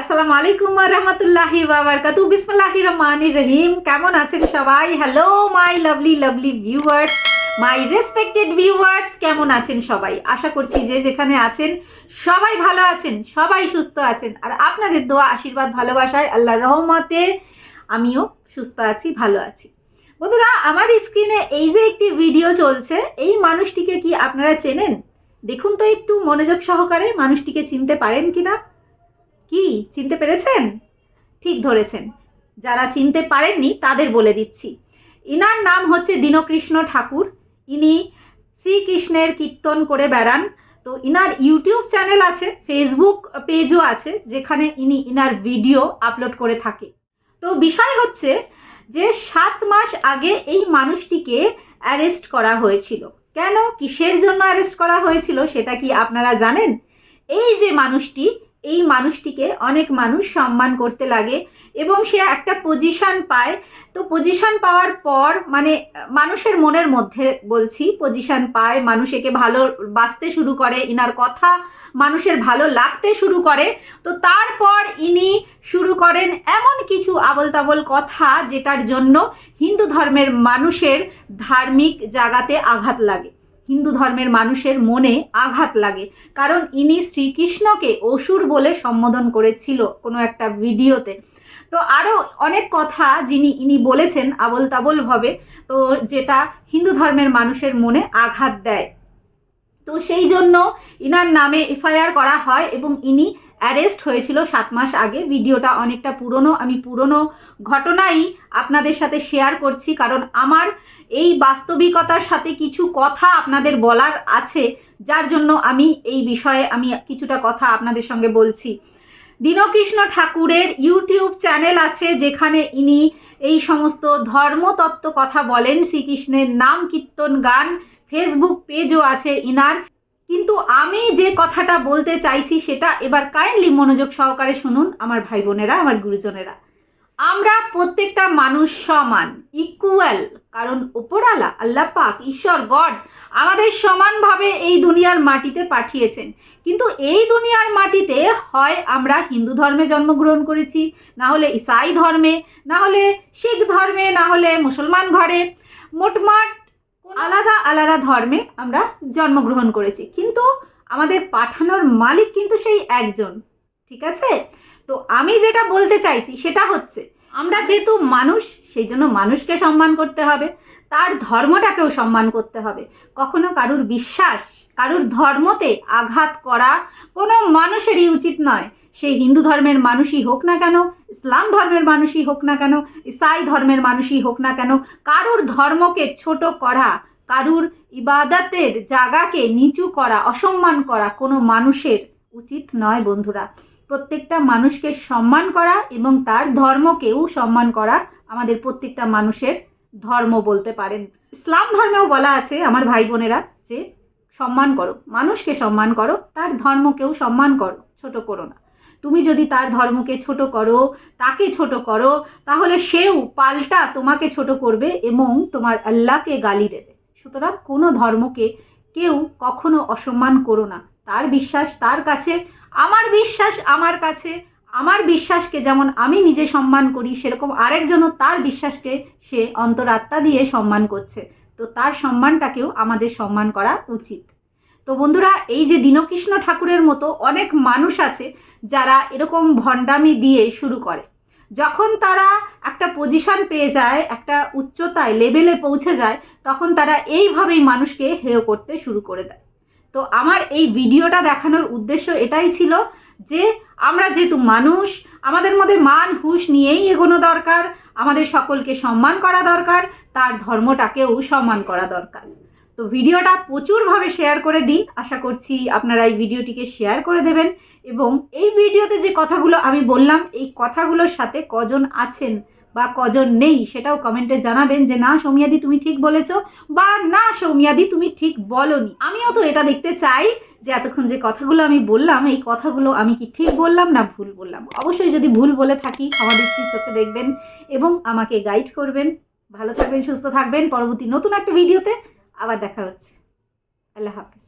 আসসালামু আলাইকুম রহমতুল্লাহি বাবারকাতু বিসমিল্লাহি রহমানির রহিম। কেমন আছেন সবাই? Hello my lovely lovely viewers my respected viewers কেমন আছেন সবাই? আশা করছি যে যেখানে আছেন সবাই ভালো আছেন, সবাই সুস্থ আছেন। আর আপনাদের দোয়া, আশীর্বাদ, ভালোবাসায় আল্লাহর রহমতে আমিও সুস্থ আছি, ভালো আছি। বন্ধুরা, আমার স্ক্রিনে এই যে একটি ভিডিও চলছে, এই মানুষটিকে কি আপনারা চেনেন? দেখুন তো একটু মনোযোগ সহকারে, মানুষটিকে চিনতে পারেন কিনা? না কি? চিনতে পেরেছেন? ঠিক ধরেছেন। যারা চিনতে পারেননি, তাদের বলে দিচ্ছি। ইনার নাম হচ্ছে দীনকৃষ্ণ ঠাকুর। ইনি শ্রীকৃষ্ণের কীর্তন করে বেড়ান। তো ইনার ইউটিউব চ্যানেল আছে, ফেসবুক পেজও আছে, যেখানে ইনি ইনার ভিডিও আপলোড করে থাকে। তো বিষয় হচ্ছে যে সাত মাস আগে এই মানুষটিকে অ্যারেস্ট করা হয়েছিল। কেন? কিসের জন্য অ্যারেস্ট করা হয়েছিল, সেটা কি আপনারা জানেন? এই যে মানুষটি এই মানুষটিকে অনেক মানুষ সম্মান করতে লাগে এবং সে একটা পজিশন পায়। তো পজিশন পাওয়ার পর মানে মানুষের মনের মধ্যে বলছি পজিশন পায়, মানুষ একে ভালো বাঁচতে শুরু করে, ইনার কথা মানুষের ভালো লাগতে শুরু করে। তো তারপর ইনি শুরু করেন এমন কিছু আবল তাবল কথা যেটার জন্য হিন্দু ধর্মের মানুষের ধার্মিক জাগাতে আঘাত লাগে। হিন্দু ধর্মের মানুষের মনে আঘাত লাগে। কারণ ইনি শ্রীকৃষ্ণকে অসুর বলে সম্বোধন করেছিল কোনো একটা ভিডিওতে। তো আরও অনেক কথা যিনি, ইনি বলেছেন আবল তাবলভাবে তো যেটা হিন্দু ধর্মের মানুষের মনে আঘাত দেয়। তো সেই জন্য ইনার নামে এফআইআর করা হয় এবং ইনি অ্যারেস্ট হয়েছিল সাত মাস আগে। ভিডিওটা অনেকটা পুরনো। আমি পুরনো ঘটনাই আপনাদের সাথে শেয়ার করছি কারণ আমার এই বাস্তবিকতার সাথে কিছু কথা আপনাদের বলার আছে, যার জন্য আমি এই বিষয়ে আমি কিছুটা কথা আপনাদের সঙ্গে বলছি। দীনকৃষ্ণ ঠাকুরের ইউটিউব চ্যানেল আছে, যেখানে ইনি এই সমস্ত ধর্মতত্ত্ব কথা বলেন। শ্রীকৃষ্ণের নাম কীর্তন গান, ফেসবুক পেজও আছে ইনার। কিন্তু আমি যে কথাটা বলতে চাইছি সেটা এবার কাইন্ডলি মনোযোগ সহকারে শুনুন আমার ভাই বোনেরা, আমার গুরুজনেরা। আমরা প্রত্যেকটা মানুষ সমান ইকুয়াল কারণ ওপরালা আল্লাহ পাক, ঈশ্বর, গড, আমাদের সমানভাবে এই দুনিয়ার মাটিতে পাঠিয়েছেন। কিন্তু এই দুনিয়ার মাটিতে হয় আমরা হিন্দু ধর্মে জন্মগ্রহণ করেছি, না হলে ইসাই ধর্মে, না হলে শিখ ধর্মে, না হলে মুসলমান ঘরে। মোটমাট আলাদা ধর্মে আমরা জন্মগ্রহণ করেছি। কিন্তু আমাদের পাঠানোর মালিক কিন্তু সেই একজন, ঠিক আছে? তো আমি যেটা বলতে চাইছি সেটা হচ্ছে, আমরা যেহেতু মানুষ, সেই জন্য মানুষকে সম্মান করতে হবে, তার ধর্মটাকেও সম্মান করতে হবে। কখনো কারুর বিশ্বাস, কারুর ধর্মতে আঘাত করা কোনো মানুষেরই উচিত নয়। সে হিন্দু ধর্মের মানুষই হোক না কেন, ইসলাম ধর্মের মানুষই হোক না কেন, ইসাই ধর্মের মানুষই হোক না কেন, কারুর ধর্মকে ছোট করা কারুর ইবাদতের জায়গাকে নিচু করা, অসম্মান করা কোনো মানুষের উচিত নয় বন্ধুরা। প্রত্যেকটা মানুষকে সম্মান করা এবং তার ধর্মকেও সম্মান করা আমাদের প্রত্যেকটা মানুষের ধর্ম বলতে পারেন। ইসলাম ধর্মেও বলা আছে আমার ভাই বোনেরা যে, সম্মান করো, মানুষকে সম্মান করো, তার ধর্মকেও সম্মান করো, ছোট করো না। তুমি যদি তার ধর্মকে ছোট করো, তাকে ছোট করো, তাহলে সেও পাল্টা তোমাকে ছোট করবে এবং তোমার আল্লাহকে গালি দেবে। সুতরাং কোনো ধর্মকে কেউ কখনো অসম্মান করো না। তার বিশ্বাস তার কাছে, আমার বিশ্বাস আমার কাছে, আমার বিশ্বাসকে যেমন আমি নিজে সম্মান করি, সেরকম আরেকজনও তার বিশ্বাসকে সে অন্তরাত্মা দিয়ে সম্মান করছে। তো তার সম্মানটাকেও আমাদের সম্মান করা উচিত। তো বন্ধুরা, এই যে দীনকৃষ্ণ ঠাকুরের মতো অনেক মানুষ আছে যারা এরকম ভণ্ডামি দিয়ে শুরু করে। যখন তারা একটা পজিশন পেয়ে যায়, একটা উচ্চতায় লেভেলে পৌঁছে যায়, তখন তারা এইভাবেই মানুষকে হেয় করতে শুরু করে দেয়। তো আমার এই ভিডিওটা দেখানোর উদ্দেশ্য এটাই ছিল যে, আমরা যেহেতু মানুষ, আমাদের মধ্যে মান, হুশ নিয়েই এগোনো দরকার, আমাদের সকলকে সম্মান করা দরকার, তার ধর্মটাকেও সম্মান করা দরকার। তো ভিডিওটা প্রচুরভাবে শেয়ার করে দিন। আশা করছি আপনারা এই ভিডিওটিকে শেয়ার করে দেবেন এবং এই ভিডিওতে যে কথাগুলো আমি বললাম, এই কথাগুলোর সাথে কজন আছেন বা কজন নেই সেটাও কমেন্টে জানাবেন যে, না, সৌমিয়াদি, তুমি ঠিক বলেছ বা না, সৌমিয়াদি, তুমি ঠিক বলনি। আমিও তো এটা দেখতে চাই যে, এতক্ষণ যে কথাগুলো আমি বললাম, এই কথাগুলো আমি কি ঠিক বললাম না ভুল বললাম? অবশ্যই যদি ভুল বলে থাকি আমার দৃষ্টির চোখে দেখবেন এবং আমাকে গাইড করবেন। ভালো থাকবেন, সুস্থ থাকবেন। পরবর্তী নতুন একটা ভিডিওতে আবার দেখা হচ্ছে আল্লাহ হাফিজ